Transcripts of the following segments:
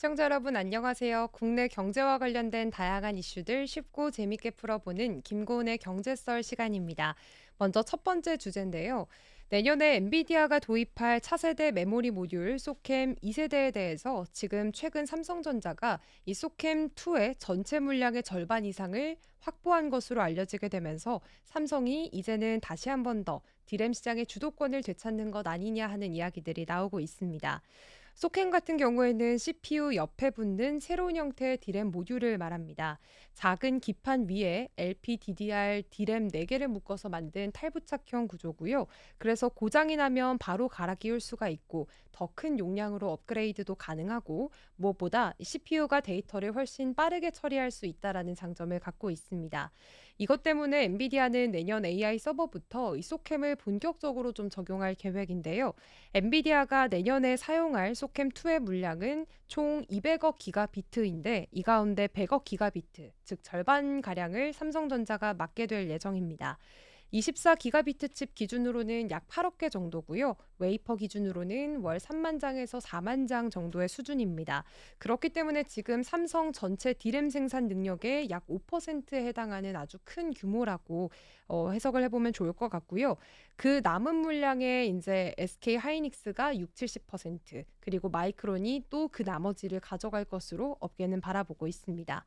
시청자 여러분 안녕하세요. 국내 경제와 관련된 다양한 이슈들 쉽고 재밌게 풀어보는 김고은의 경제썰 시간입니다. 먼저 첫 번째 주제인데요. 내년에 엔비디아가 도입할 차세대 메모리 모듈 소캠 2세대에 대해서 지금 최근 삼성전자가 이 소캠 2의 전체 물량의 절반 이상을 확보한 것으로 알려지게 되면서 삼성이 이제는 다시 한 번 더 디램 시장의 주도권을 되찾는 것 아니냐 하는 이야기들이 나오고 있습니다. 소캠 같은 경우에는 CPU 옆에 붙는 새로운 형태의 디램 모듈을 말합니다. 작은 기판 위에 LPDDR 디램 4개를 묶어서 만든 탈부착형 구조고요. 그래서 고장이 나면 바로 갈아 끼울 수가 있고 더 큰 용량으로 업그레이드도 가능하고 무엇보다 CPU가 데이터를 훨씬 빠르게 처리할 수 있다라는 장점을 갖고 있습니다. 이것 때문에 엔비디아는 내년 AI 서버부터 이 소캠을 본격적으로 좀 적용할 계획인데요. 엔비디아가 내년에 사용할 소캠2의 물량은 총 200억 기가비트인데 이 가운데 100억 기가비트, 즉 절반 가량을 삼성전자가 맡게 될 예정입니다. 24 기가비트 칩 기준으로는 약 8억 개 정도고요. 웨이퍼 기준으로는 월 3만 장에서 4만 장 정도의 수준입니다. 그렇기 때문에 지금 삼성 전체 디램 생산 능력의 약 5%에 해당하는 아주 큰 규모라고 어, 해석을 해보면 좋을 것 같고요. 그 남은 물량에 이제 SK 하이닉스가 6, 70% 그리고 마이크론이 또 그 나머지를 가져갈 것으로 업계는 바라보고 있습니다.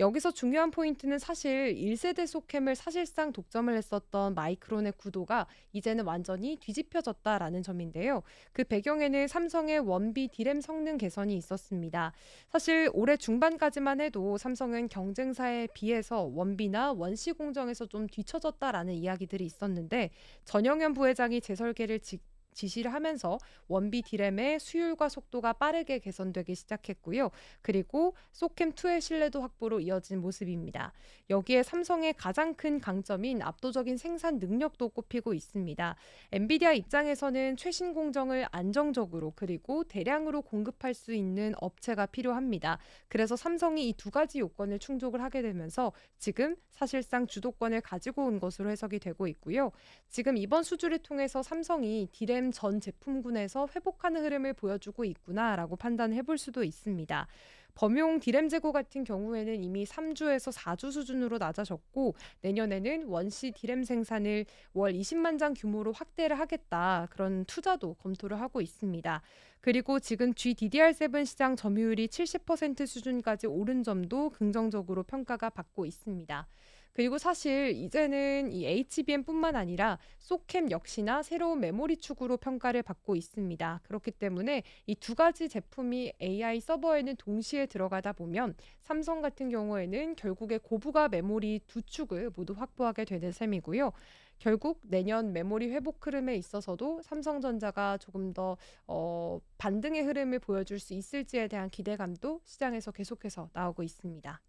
여기서 중요한 포인트는 사실 1세대 소캠을 사실상 독점을 했었던 마이크론의 구도가 이제는 완전히 뒤집혀졌다라는 점인데요. 그 배경에는 삼성의 원비 디램 성능 개선이 있었습니다. 사실 올해 중반까지만 해도 삼성은 경쟁사에 비해서 원비나 원시 공정에서 좀 뒤처졌다라는 이야기들이 있었는데 전 영현 부회장이 재설계를 직 지시를 하면서 원비 디램의 수율과 속도가 빠르게 개선되기 시작했고요. 그리고 소캠2의 신뢰도 확보로 이어진 모습입니다. 여기에 삼성의 가장 큰 강점인 압도적인 생산 능력도 꼽히고 있습니다. 엔비디아 입장에서는 최신 공정을 안정적으로 그리고 대량으로 공급할 수 있는 업체가 필요합니다. 그래서 삼성이 이 두 가지 요건을 충족을 하게 되면서 지금 사실상 주도권을 가지고 온 것으로 해석이 되고 있고요. 지금 이번 수주를 통해서 삼성이 디램 디램 전 제품군에서 회복하는 흐름을 보여주고 있구나라고 판단해 볼 수도 있습니다. 범용 디램 재고 같은 경우에는 이미 3주에서 4주 수준으로 낮아졌고 내년에는 원시 디램 생산을 월 20만 장 규모로 확대를 하겠다 그런 투자도 검토를 하고 있습니다. 그리고 지금 GDDR7 시장 점유율이 70% 수준까지 오른 점도 긍정적으로 평가가 받고 있습니다. 그리고 사실 이제는 이 HBM뿐만 아니라 소캠 역시나 새로운 메모리 축으로 평가를 받고 있습니다. 그렇기 때문에 이 두 가지 제품이 AI 서버에는 동시에 들어가다 보면 삼성 같은 경우에는 결국에 고부가 메모리 두 축을 모두 확보하게 되는 셈이고요. 결국 내년 메모리 회복 흐름에 있어서도 삼성전자가 조금 더 어, 반등의 흐름을 보여줄 수 있을지에 대한 기대감도 시장에서 계속해서 나오고 있습니다.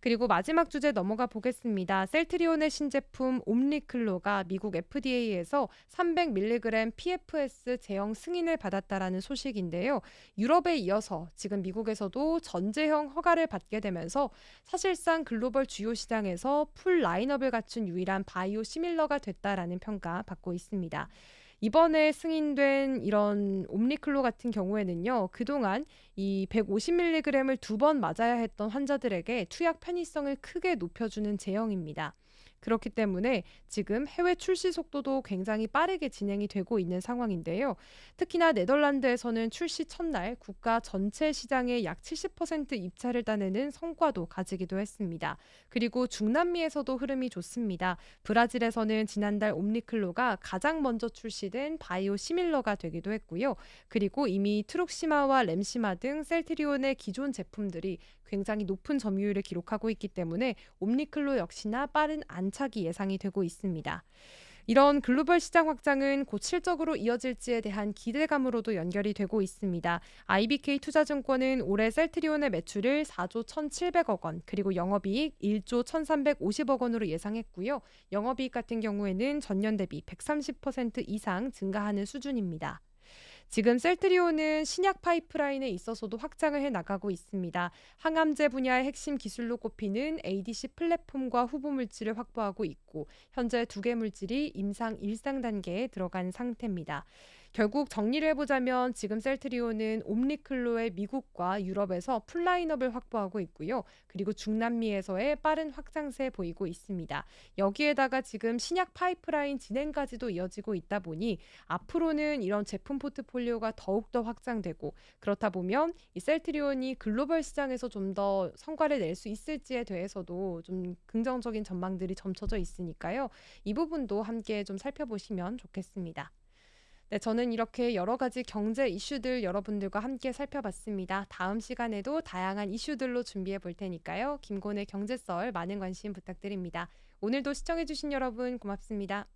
그리고 마지막 주제 넘어가 보겠습니다. 셀트리온의 신제품 옴리클로가 미국 FDA에서 300mg PFS 제형 승인을 받았다라는 소식인데요. 유럽에 이어서 지금 미국에서도 전제형 허가를 받게 되면서 사실상 글로벌 주요 시장에서 풀 라인업을 갖춘 유일한 바이오 시밀러가 됐다라는 평가 받고 있습니다. 이번에 승인된 이런 옴니클로 같은 경우에는요, 그동안 이 150mg을 두 번 맞아야 했던 환자들에게 투약 편의성을 크게 높여주는 제형입니다. 그렇기 때문에 지금 해외 출시 속도도 굉장히 빠르게 진행이 되고 있는 상황인데요. 특히나 네덜란드에서는 출시 첫날 국가 전체 시장의 약 70% 입찰을 따내는 성과도 가지기도 했습니다. 그리고 중남미에서도 흐름이 좋습니다. 브라질에서는 지난달 옴니클로가 가장 먼저 출시된 바이오 시밀러가 되기도 했고요. 그리고 이미 트룩시마와 램시마 등 셀트리온의 기존 제품들이 굉장히 높은 점유율을 기록하고 있기 때문에 옴니클로 역시나 빠른 안 착이 예상이 되고 있습니다. 이런 글로벌 시장 확장은 곧 실적으로 이어질지에 대한 기대감으로도 연결이 되고 있습니다. IBK 투자증권은 올해 셀트리온의 매출을 4조 1,700억 원, 그리고 영업이익 1조 1,350억 원으로 예상했고요. 영업이익 같은 경우에는 전년 대비 130% 이상 증가하는 수준입니다. 지금 셀트리온은 신약 파이프라인에 있어서도 확장을 해 나가고 있습니다. 항암제 분야의 핵심 기술로 꼽히는 ADC 플랫폼과 후보 물질을 확보하고 있고 현재 두 개 물질이 임상 1상 단계에 들어간 상태입니다. 결국 정리를 해보자면 지금 셀트리온은 옴니클로의 미국과 유럽에서 풀라인업을 확보하고 있고요. 그리고 중남미에서의 빠른 확장세 보이고 있습니다. 여기에다가 지금 신약 파이프라인 진행까지도 이어지고 있다 보니 앞으로는 이런 제품 포트폴리오가 더욱더 확장되고 그렇다 보면 이 셀트리온이 글로벌 시장에서 좀 더 성과를 낼 수 있을지에 대해서도 좀 긍정적인 전망들이 점쳐져 있으니까요. 이 부분도 함께 좀 살펴보시면 좋겠습니다. 네, 저는 이렇게 여러 가지 경제 이슈들 여러분들과 함께 살펴봤습니다. 다음 시간에도 다양한 이슈들로 준비해 볼 테니까요. 김곤의 경제썰 많은 관심 부탁드립니다. 오늘도 시청해주신 여러분 고맙습니다.